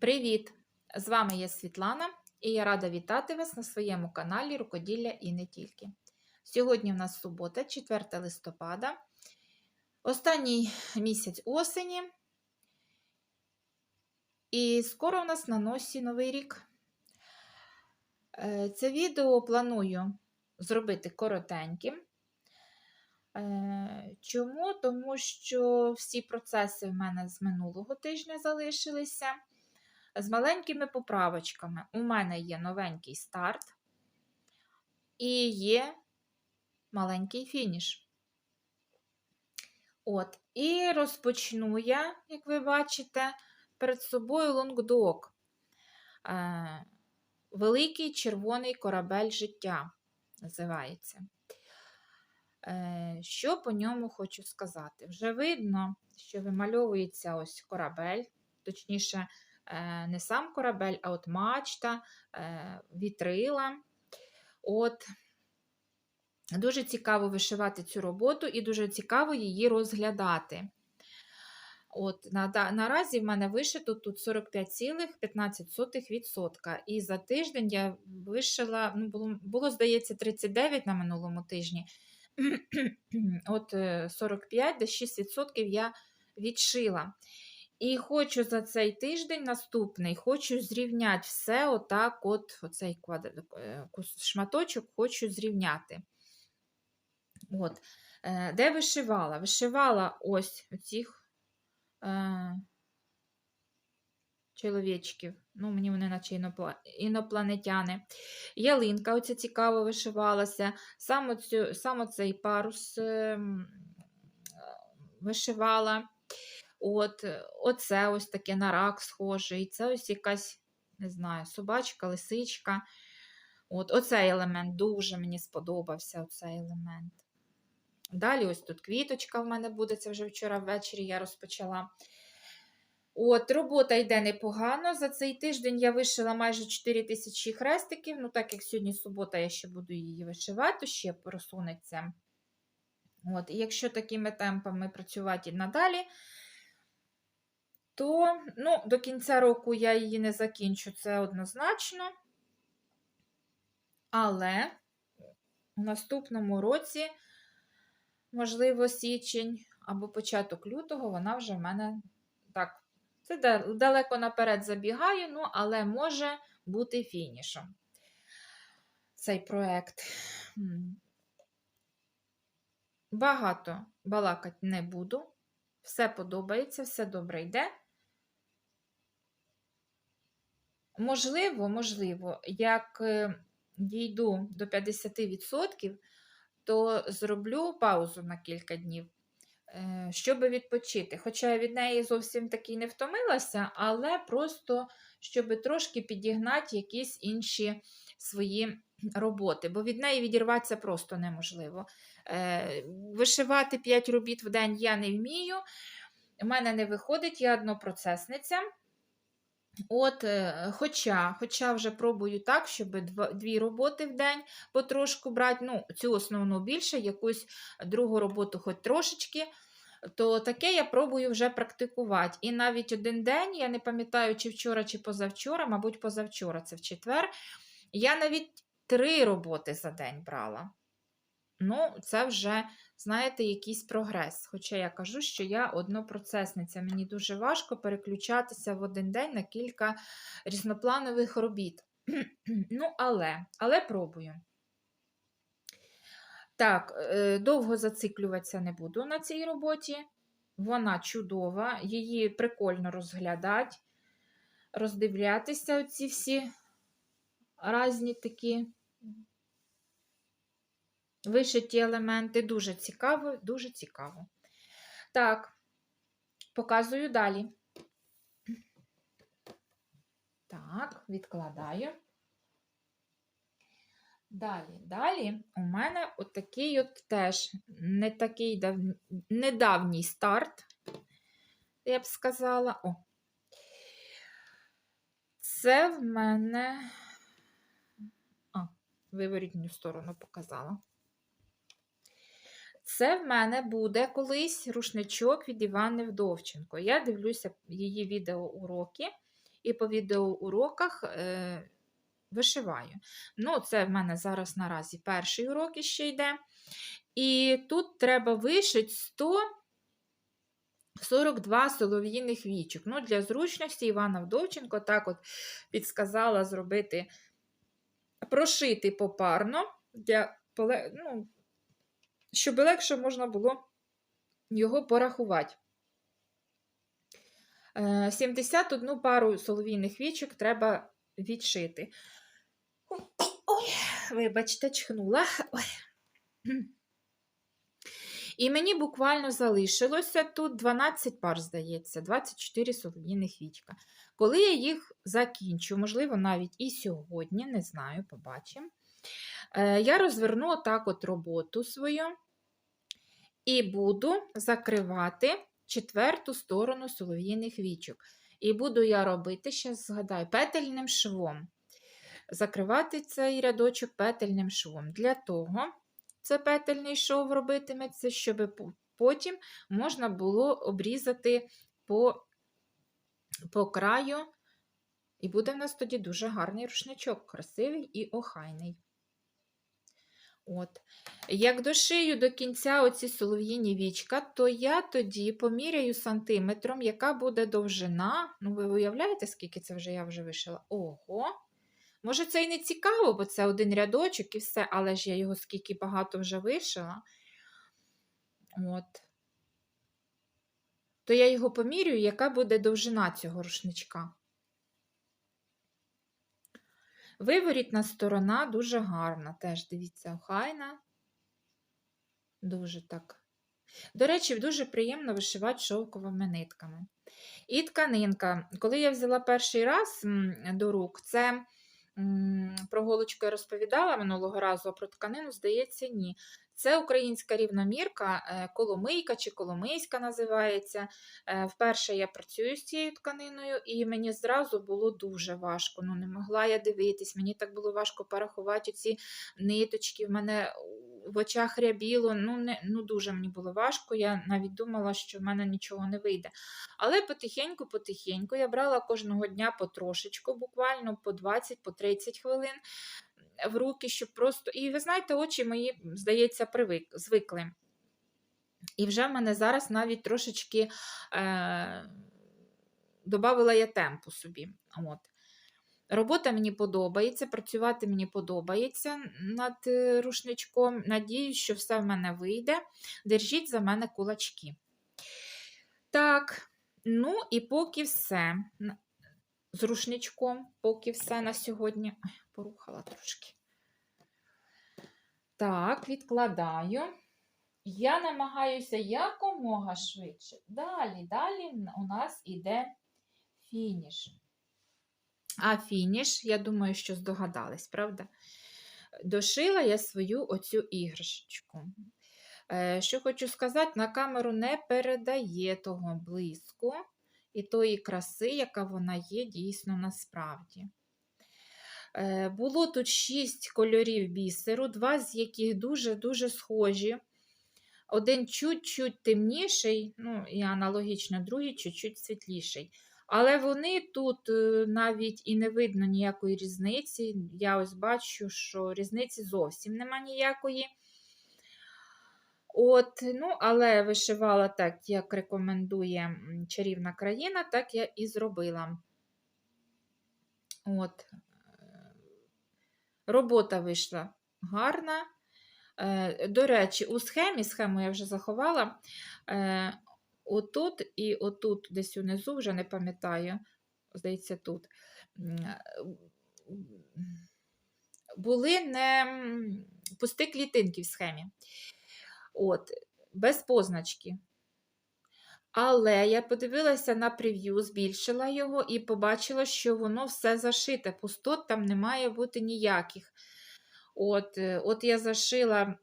Привіт! З вами я Світлана і я рада вітати вас на своєму каналі Рукоділля і не тільки. Сьогодні в нас субота, 4 листопада, останній місяць осені. І скоро в нас на носі Новий рік. Е, Це відео планую зробити коротеньким. Е, Чому? Тому що всі процеси в мене з минулого тижня залишилися. З маленькими поправочками. У мене є новенький старт і є маленький фініш. От, І розпочну я, як ви бачите, перед собою лонгдок. Е, Великий червоний корабель життя називається. Е, Що по ньому хочу сказати? Вже видно, що вимальовується ось корабель, точніше, не сам корабель, а от мачта, е, вітрила. От. Дуже цікаво вишивати цю роботу і дуже цікаво її розглядати. От, на, Наразі в мене вишито тут 45,15%. І за тиждень я вишила, ну, було, було, здається, 39 на минулому тижні. От 45 десь 6% я відшила. І хочу за цей тиждень наступний, хочу зрівняти все, отак, от оцей квадр... шматочок хочу зрівняти. От. Де вишивала? Вишивала ось оцих е... чоловічків. Ну, мені вони наче інопланетяни. Ялинка оця цікаво вишивалася. Сам, сам оцей парус е... вишивала. От, Оце ось таке на рак схоже. І це ось якась, не знаю, собачка, лисичка. От, Оцей елемент дуже мені сподобався. оцей елемент. Далі ось тут квіточка в мене буде, це вже вчора ввечері я розпочала. От, Робота йде непогано. За цей тиждень я вишила майже 4 тисячі хрестиків. Ну, так як сьогодні субота, я ще буду її вишивати, то ще просунеться. От, І якщо такими темпами працювати і надалі, то ну, до кінця року я її не закінчу, це однозначно. Але у наступному році, можливо, січень або початок лютого, вона вже в мене так, це далеко наперед забігаю, ну, але може бути фінішом цей проект. Багато балакати не буду. Все подобається, все добре йде. Можливо, можливо, як е, дійду до 50%, то зроблю паузу на кілька днів, е, щоб відпочити. Хоча я від неї зовсім таки не втомилася, але просто щоб трошки підігнати якісь інші свої роботи, бо від неї відірватися просто неможливо. Е, вишивати 5 робіт в день я не вмію. У мене не виходить, я однопроцесниця. От, е, Хоча хоча вже пробую так, щоб дві роботи в день потрошку брати, ну, цю основну більше, якусь другу роботу хоч трошечки, то таке я пробую вже практикувати. І навіть один день, я не пам'ятаю, чи вчора, чи позавчора, мабуть, позавчора, це в четвер, я навіть три роботи за день брала. Ну, це вже, знаєте, якийсь прогрес. Хоча я кажу, що я однопроцесниця. Мені дуже важко переключатися в один день на кілька різнопланових робіт. ну, але, але пробую. Так, е, довго зациклюватися не буду на цій роботі. Вона чудова, її прикольно розглядати, роздивлятися оці всі різні такі вишиті елементи. Дуже цікаво, дуже цікаво. Так, показую далі. Так, відкладаю. Далі, далі у мене отакий от теж не такий дав... недавній старт, я б сказала. О. Це в мене, а, виворітню сторону показала. Це в мене буде колись рушничок від Івани Вдовченко. Я дивлюся її відеоуроки, і по відеоуроках е, вишиваю. Ну, це в мене зараз наразі перший урок іще йде. І тут треба вишити 142 солов'їних вічок. Ну, для зручності Івана Вдовченко так от підсказала зробити, прошити попарно, для, ну, щоб легше можна було його порахувати. Е, 71 пару солов'їних вічок треба відшити. Ой, вибачте, чхнула. Ой. І мені буквально залишилося тут 12 пар, здається, 24 солов'їних вічка. Коли я їх закінчу, можливо, навіть і сьогодні, не знаю, побачимо. Е, Я розверну отак от роботу свою і буду закривати четверту сторону солов'їних вічок. І буду я робити, ще згадаю, петельним швом. Закривати цей рядочок петельним швом. Для того це петельний шов робитиметься, щоб потім можна було обрізати по, по краю. І буде в нас тоді дуже гарний рушничок, красивий і охайний. От. Як дошию до кінця оці солов'їні вічка, то я тоді поміряю сантиметром, яка буде довжина. Ну, ви уявляєте, скільки це вже я вже вишила? Ого! Може, це і не цікаво, бо це один рядочок і все, але ж я його скільки багато вже вишила. От. То я його помірюю, яка буде довжина цього рушничка. Виворітна сторона дуже гарна. Теж дивіться, охайна. Дуже так. До речі, дуже приємно вишивати шовковими нитками. І тканинка. Коли я взяла перший раз до рук, це про голочку я розповідала минулого разу, а про тканину, здається, ні. Це українська рівномірка, е, коломийка чи коломийська називається. Е, Вперше я працюю з цією тканиною, і мені зразу було дуже важко. Ну, не могла я дивитись, мені так було важко порахувати ці ниточки. В мене в очах рябіло, ну, не, ну дуже мені було важко. Я навіть думала, що в мене нічого не вийде. Але потихеньку-потихеньку я брала кожного дня потрошечку, буквально по 20 по 30 хвилин в руки, щоб просто. І ви знаєте, очі мої, здається, привик, звикли. І вже в мене зараз навіть трошечки е, додавила я темпу собі. От. Робота мені подобається, працювати мені подобається над е, рушничком. Надіюсь, що все в мене вийде. Держіть за мене кулачки. Так, ну і поки все. З рушничком, поки все на сьогодні. Порухала трошки. Так, відкладаю. Я намагаюся якомога швидше. Далі, далі у нас іде фініш. А фініш, я думаю, що здогадались, правда? Дошила я свою оцю іграшечку. Е, Що хочу сказати, на камеру не передає того блиску і тої краси, яка вона є дійсно насправді. Е, Було тут шість кольорів бісеру, два з яких дуже-дуже схожі. Один чуть-чуть темніший, ну і аналогічно другий чуть-чуть світліший. Але вони тут е, навіть і не видно ніякої різниці. Я ось бачу, що різниці зовсім нема ніякої. От, ну, але вишивала так, як рекомендує чарівна країна, так я і зробила. От. е, Робота вийшла гарна. Е, До речі, у схемі, схему я вже заховала. е, Отут і отут, десь унизу, вже не пам'ятаю, здається, тут. Були не пусті клітинки в схемі. От, без позначки. Але я подивилася на прев'ю, збільшила його і побачила, що воно все зашите. Пустот там не має бути ніяких. От, е, от я зашила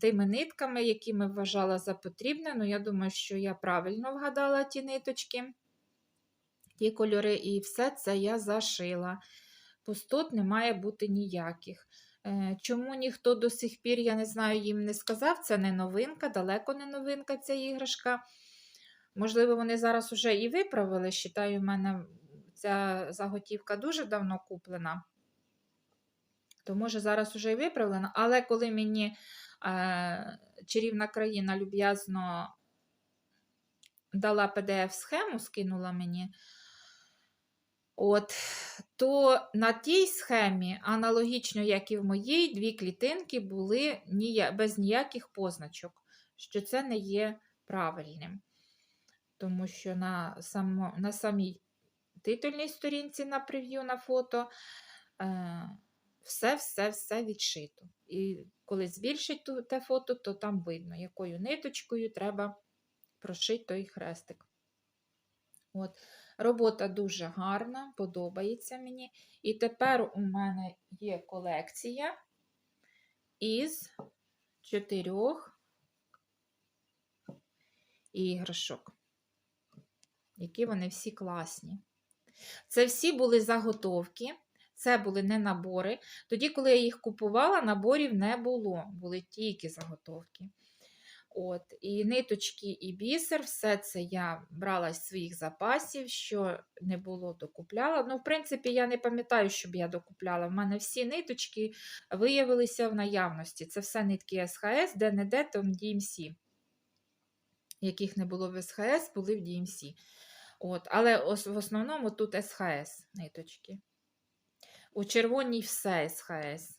тими нитками, якими вважала за потрібне. Ну, я думаю, що я правильно вгадала ті ниточки, ті кольори, і все це я зашила. Пустот не має бути ніяких. Е, Чому ніхто до сих пір, я не знаю, їм не сказав, це не новинка, далеко не новинка ця іграшка. Можливо, вони зараз уже і виправили. Считаю, в мене ця заготівка дуже давно куплена. То, може, зараз уже і виправлена, але коли мені е, чарівна країна люб'язно дала PDF-схему, скинула мені, от, то на тій схемі, аналогічно, як і в моїй, дві клітинки були нія- без ніяких позначок, що це не є правильним. Тому що на, само, на самій титульній сторінці на прев'ю на фото все-все-все відшито. І коли збільшить те фото, то там видно, якою ниточкою треба прошити той хрестик. От. Робота дуже гарна, подобається мені. І тепер у мене є колекція із чотирьох іграшок, які вони всі класні. Це всі були заготовки, це були не набори. Тоді, коли я їх купувала, наборів не було, були тільки заготовки. От, І ниточки, і бісер, все це я брала з своїх запасів, що не було, докупляла. Ну, в принципі, я не пам'ятаю, щоб я докупляла. В мене всі ниточки виявилися в наявності. Це все нитки СХС, де-не-де, там DMC. Яких не було в СХС, були в DMC. От, але в основному тут СХС ниточки. У червоній все СХС.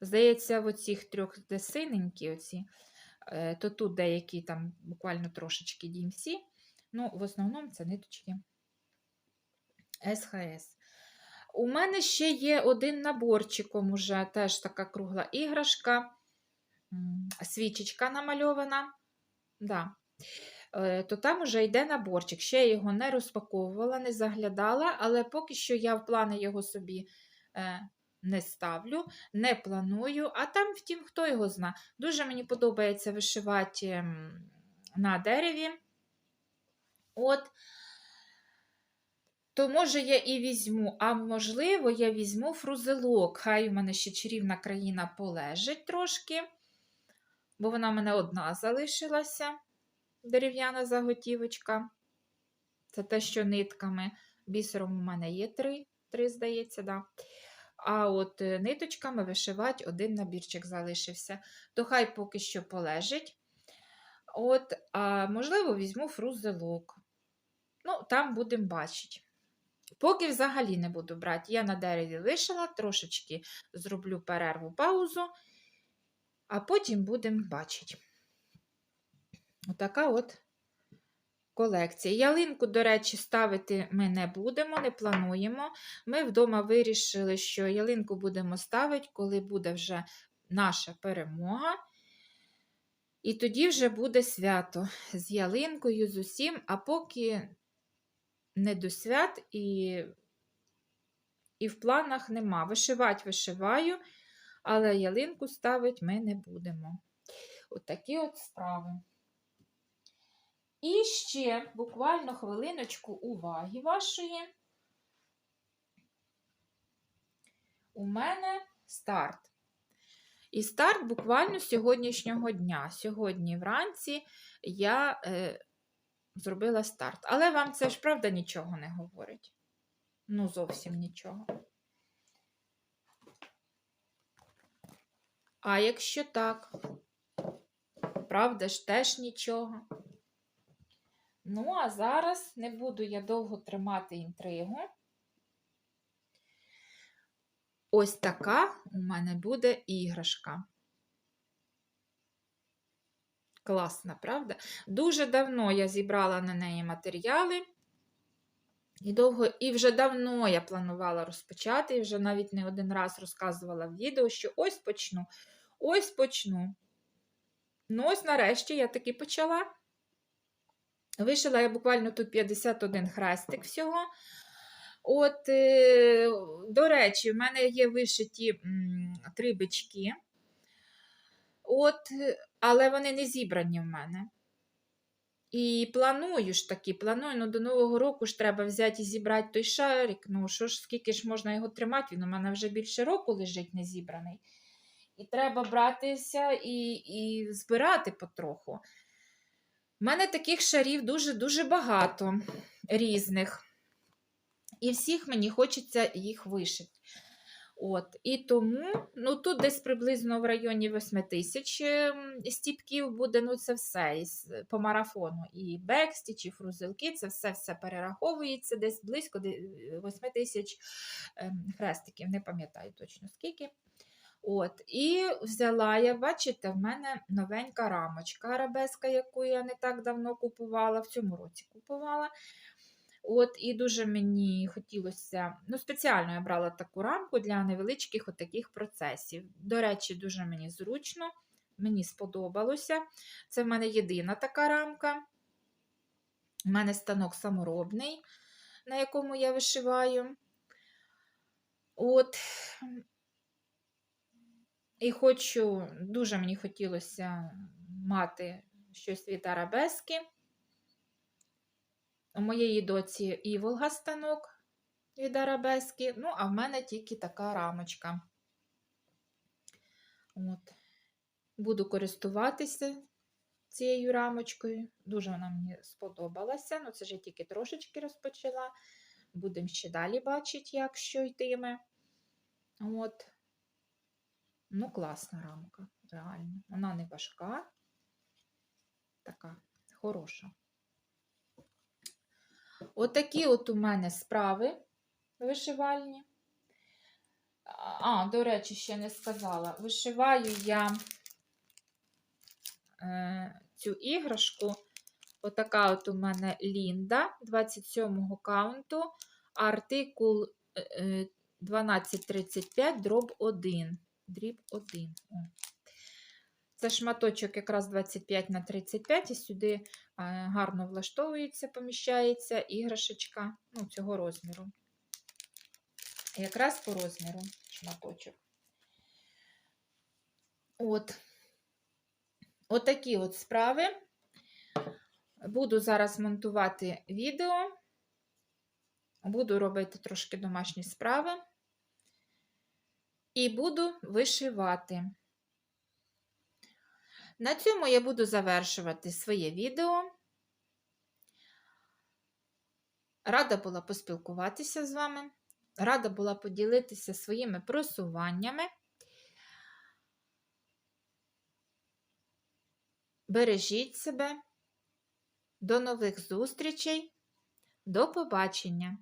Здається, в оцих трьох, де синенькі, оці, е, то тут деякі там буквально трошечки DMC. Ну, в основному це ниточки СХС. У мене ще є один наборчиком, уже теж така кругла іграшка, свічечка намальована. Да. Е, То там уже йде наборчик. Ще я його не розпаковувала, не заглядала, але поки що я в плани його собі е, не ставлю, не планую. А там, втім, хто його зна. Дуже мені подобається вишивати ем, на дереві. От. То, може, я і візьму, а можливо, я візьму фрузелок. Хай у мене ще чарівна країна полежить трошки, бо вона в мене одна залишилася дерев'яна заготівочка. Це те, що нитками. Бісером у мене є три, три здається, да. А от е, ниточками вишивати один набірчик залишився. То хай поки що полежить. От, а можливо, візьму фрузелок. Ну, там будемо бачити. Поки взагалі не буду брати. Я на дереві вишила, трошечки зроблю перерву паузу, а потім будемо бачити. Отака от колекція. Ялинку, до речі, ставити ми не будемо, не плануємо. Ми вдома вирішили, що ялинку будемо ставити, коли буде вже наша перемога. І тоді вже буде свято з ялинкою, з усім, а поки не до свят і, і в планах нема. Вишивати вишиваю, але ялинку ставити ми не будемо. Отакі от справи. І ще буквально хвилиночку уваги вашої. У мене старт. І старт буквально з сьогоднішнього дня. Сьогодні вранці я е, зробила старт. Але вам це ж правда нічого не говорить. Ну, зовсім нічого. А якщо так, правда ж теж нічого. Ну, а зараз не буду я довго тримати інтригу. Ось така у мене буде іграшка. Класна, правда? Дуже давно я зібрала на неї матеріали. І довго, і вже давно я планувала розпочати, і вже навіть не один раз розказувала в відео, що ось почну, ось почну. Ну, ось нарешті я таки почала. Вишила я буквально тут 51 хрестик всього. От, е, до речі, в мене є вишиті три бички. От, е, але вони не зібрані в мене. І планую ж таки, планую, ну до Нового року ж треба взяти і зібрати той шарик. Ну, що ж, скільки ж можна його тримати? Він у мене вже більше року лежить не зібраний. І треба братися і, і збирати потроху. У мене таких шарів дуже-дуже багато різних. І всіх мені хочеться їх вишити. От, і тому, ну тут десь приблизно в районі 8 тисяч ем, стіпків буде, ну це все по марафону. І бекстіч, і фрузилки, це все все перераховується десь близько де- 8 тисяч ем, хрестиків, не пам'ятаю точно скільки. От, і взяла я, бачите, в мене новенька рамочка арабеска, яку я не так давно купувала, в цьому році купувала. От, і дуже мені хотілося, ну, спеціально я брала таку рамку для невеличких от таких процесів. До речі, дуже мені зручно, мені сподобалося. Це в мене єдина така рамка. У мене станок саморобний, на якому я вишиваю. От. І хочу, дуже мені хотілося мати щось від арабески. У моєї доці і станок від арабески, ну, а в мене тільки така рамочка. От. Буду користуватися цією рамочкою. Дуже вона мені сподобалася. Ну, це ж тільки трошечки розпочала. Будемо ще далі бачити, як що йтиме. От. Ну, класна рамка, реально. Вона не важка, така хороша. Отакі от у мене справи вишивальні. А, до речі, ще не сказала. Вишиваю я е, цю іграшку. Отака от у мене Лінда 27-го каунту, артикул е, е, 1235, дроб 1. Дріб 1. Це шматочок якраз 25 на 35, і сюди е, гарно влаштовується, поміщається іграшечка ну, цього розміру. Якраз по розміру шматочок. От. Отакі от справи. Буду зараз монтувати відео, буду робити трошки домашні справи і буду вишивати. На цьому я буду завершувати своє відео. Рада була поспілкуватися з вами, рада була поділитися своїми просуваннями. Бережіть себе. До нових зустрічей. До побачення!